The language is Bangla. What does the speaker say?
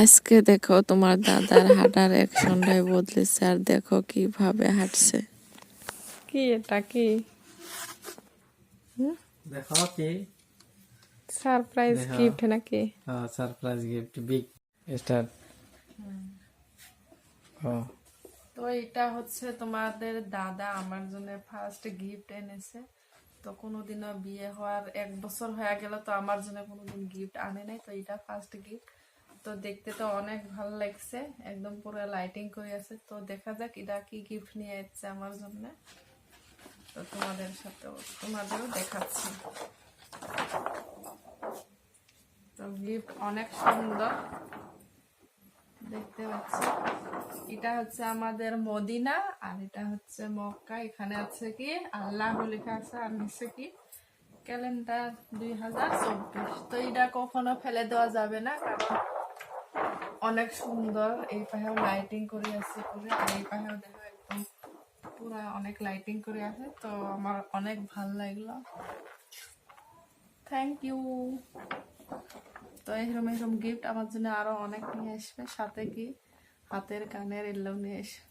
আজকে দেখো তোমার দাদার হাঁটার অ্যাকশনটাই বদলেছে আর দেখো কীভাবে হাঁটছে। কি এটা কি? দেখো কি? সারপ্রাইজ গিফট নাকি? Surprise gift big star. তো এটা হচ্ছে তোমাদের দাদা আমার জন্য ফার্স্ট গিফট এনেছে। তো কোনোদিনও বিয়ে হওয়ার এক বছর হয়ে গেল তো আমার জন্য কোনোদিন গিফট আনে নাই তো এটা ফার্স্ট গিফট। তো দেখতে তো অনেক ভালো লাগছে। একদম পুরো লাইটিং করে আছে। তো দেখা যাক এটা কি গিফট নিয়ে এসছে আমার জন্য। তো তোমাদের সাথেও তোমাদেরও দেখাচ্ছি। তো গিফট অনেক সুন্দর। দেখতে পাচ্ছি। এটা হচ্ছে আমাদের মদিনা আর এটা হচ্ছে মক্কা। এখানে আছে কি? আল্লাহ লেখা আছে আর নিচে কি? ক্যালেন্ডার দুই হাজার চব্বিশ। তো এটা কখনো ফেলে দেওয়া যাবে না, কারণ অনেক সুন্দর। এই পাহেও লাইটিং করে আছে পুরো আর এই পাহেও দেখো একদম পুরা অনেক লাইটিং করে আছে, তো আমার অনেক ভালো লাগল। থ্যাংক ইউ তো এরম এরকম গিফট আমার জন্য আরও অনেক নিয়ে আসবে, সাথে কি হাতের কানের এলো নিয়ে আসবে।